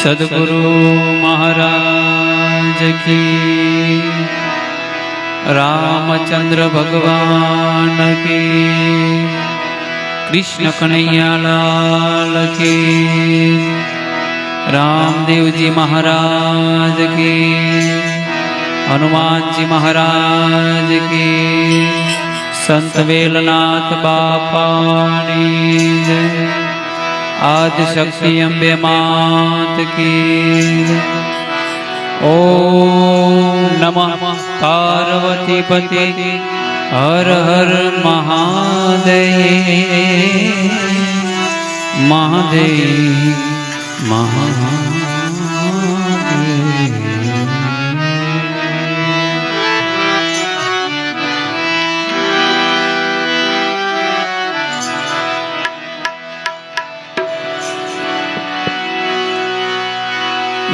સદગુરુ મહારાજ કી રામચંદ્ર ભગવાન કી કૃષ્ણ કનૈયાલાલ કી રામદેવજી મહારાજ કી હનુમાનજી મહારાજ કી સંત વેલનાથ બાપાની જય આદિ શક્તિ અંબે માત કી. ઓમ નમઃ પાર્વતી પતિ હર હર મહાદેવ. મહાદેવ મહાદેવ.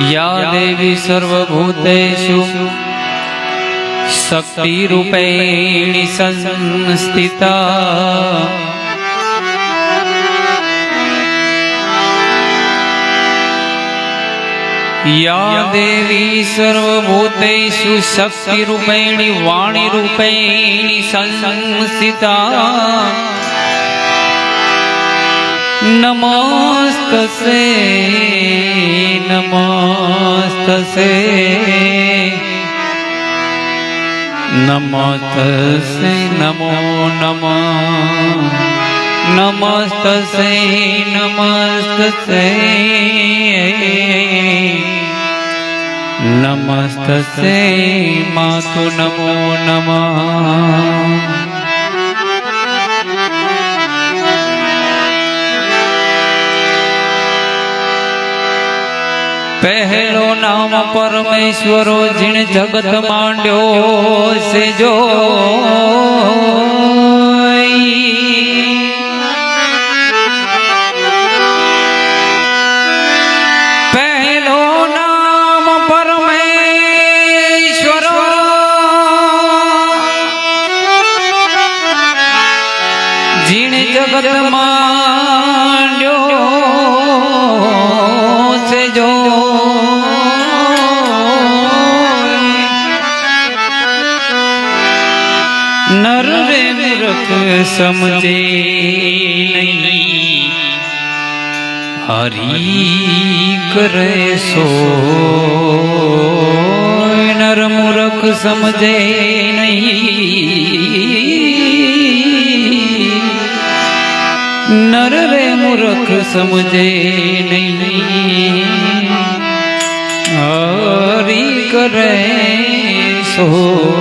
યા દેવી સર્વભૂતેષુ શક્તિરૂપેણી સંસ્થિતા યા દેવી સર્વભૂતેષુ શક્તિરૂપેણી વાણીરૂપેણી સંસ્થિતા નમો नमस्तसे नमस्तसे नमस्तसे नमो नमः नमस्तसे नमस्तसे नमस्तसे मातु नमो नमः પહેલો નામ પરમેશ્વરો જીણ જગત માંડ્યો છે જો સમજે નહીં. હરી કરે સો. નર મૂરખ સમજે નહીં. નર રે મૂરખ સમજે નહીં. હરી કરે સો.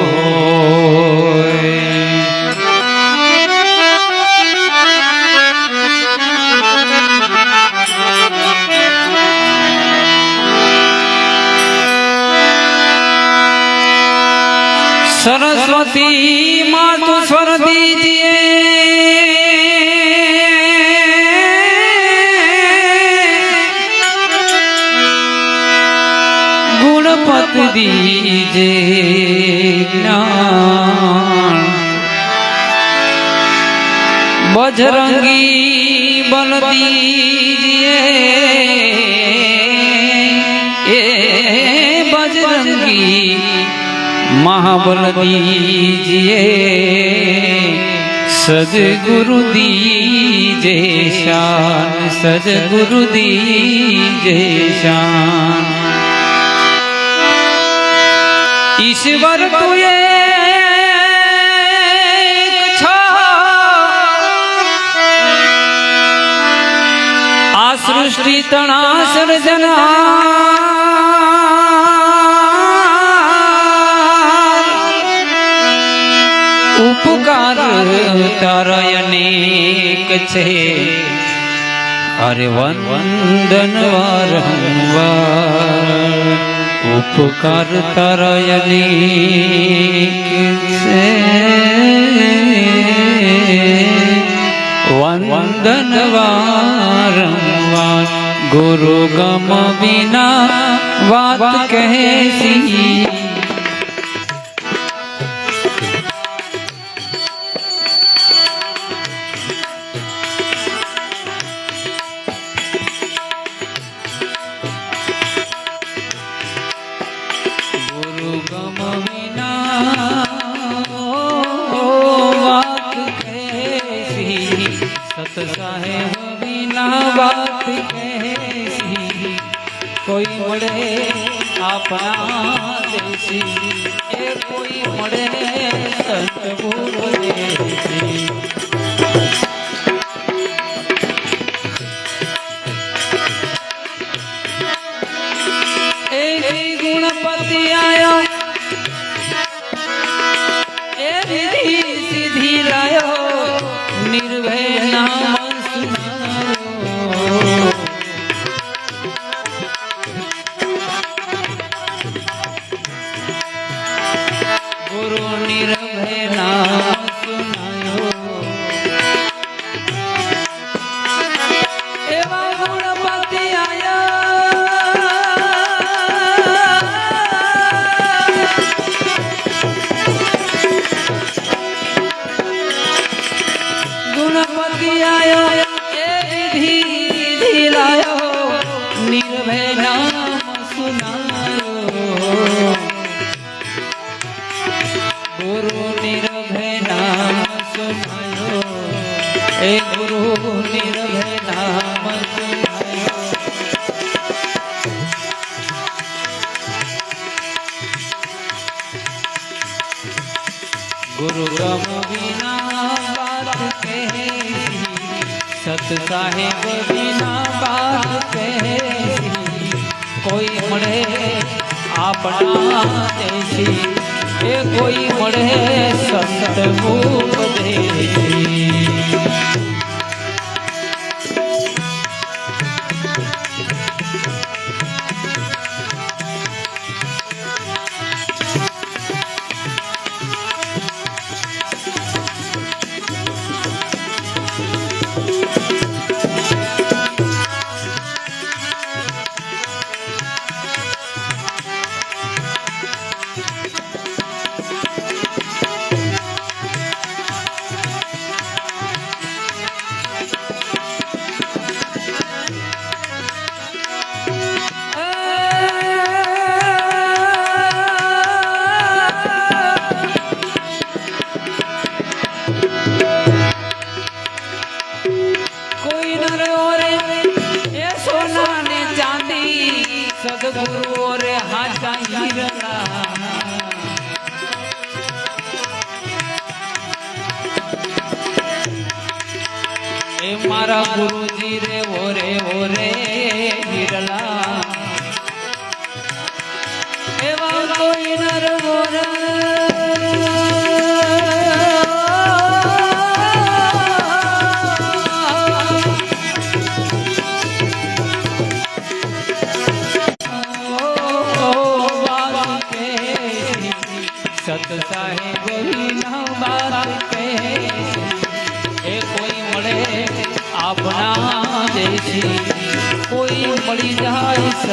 સરસ્વતી માતુ દીજીએ ગુણપત દીજે બજરંગી બલ દીજીએ એ બજરંગી महाबल दीजिए सदगुरु दीजे शान सदगुरु दीजे शान। ईश्वर तो ये आसृष्टि तना सर्जना તારા અનેક છે. અરે વંદન વારંવાર ઉપકાર તારા અનેક છે. વંદન વારંવાર ગુરુ ગમ વિના વાત કહેસી ગુરુ ગુરુ નિર્ભય નામ સુનાયો એ ગુરુ નિર્ભય નામ સુનાયો ગુરુ ગમ વિના બાત કહે સત સાહેબ વિના બાત કહે કોઈ મળે આપણા દેશી એ કોઈ મળે સંત ઉપદેશી સદગુરુ રે હાચા હીરા એ મારા ગુરુજી રે ઓરે ઓરે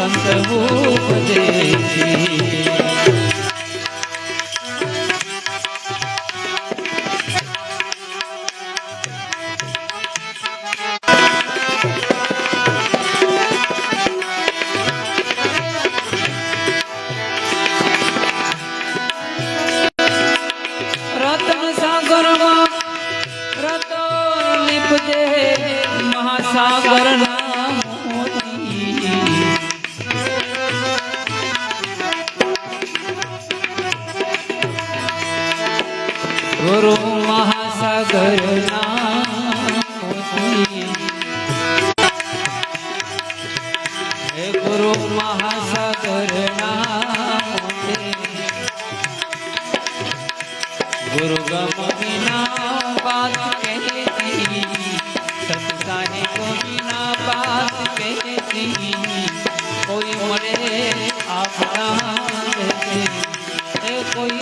જાય સંત ગુરુ મહાસાગર હે ગુરુ મહાસાગર ગુરુ ગમ વિના બાત કહેતી સત્સાહી કો વિના બાત કહેતી કોઈ મળે આપણા કોઈ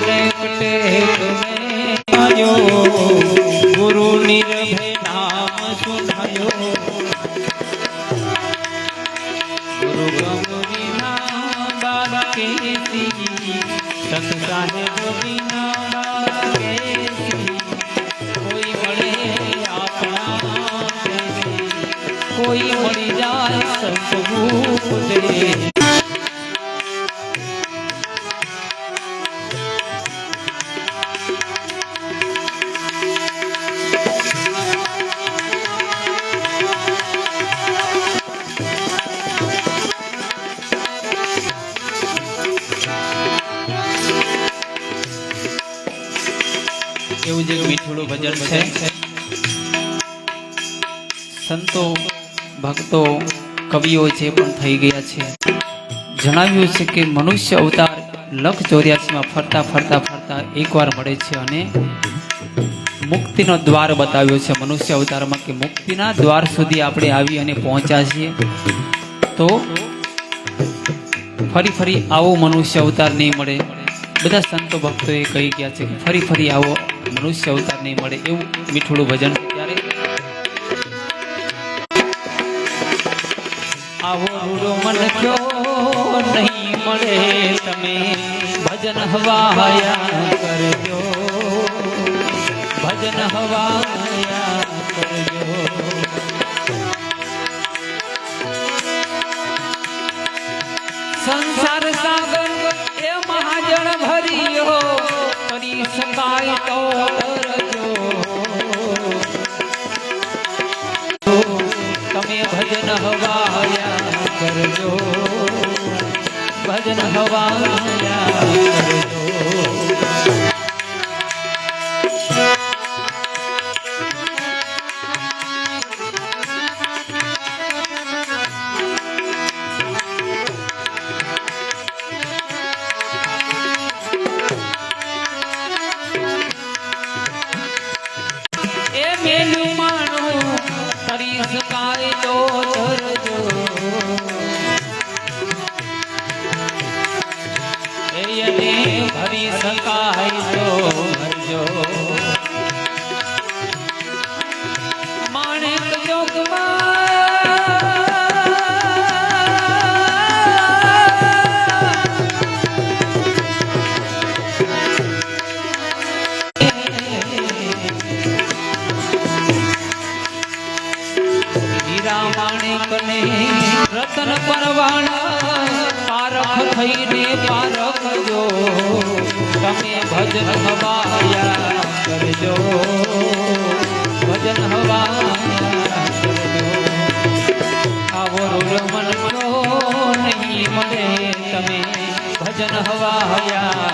કોઈ મળી જાય સંત એવું જ મીઠું છે સંતો ભક્તો, કવિઓ જે પણ થઈ ગયા છે, જણાવ્યું છે કે મનુષ્ય અવતાર લખ ચોર્યાસીમાં ફરતા ફરતા ફરતા એકવાર મળે છે અને મુક્તિનો દ્વાર બતાવ્યો છે. મનુષ્ય અવતારમાં કે મુક્તિના દ્વાર સુધી આપણે આવી અને પહોંચ્યા છીએ. તો ફરી ફરી આવો મનુષ્ય અવતાર નહીં મળે. બધા સંતો ભક્તોએ કહી ગયા છે કે ફરી ફરી આવો, મનુષ્ય અવતાર નહીં મળે. એવું મીઠું ભજન આવો રૂડો મન કયો નહીં મળે તમે ભજન હવાયા કરજો ભજન હવાયા કરજો સંસાર સાગર એ મહાજન ભર્યો કરી શકાય તો કરજો તમે ભજન હવાયા કરજો. ભજન હવાયા કરજો. ભજન હવાયા કરજો. ભજન હવાયા આવો રૂડ મન નહીં મળે તમે. ભજન હવાયા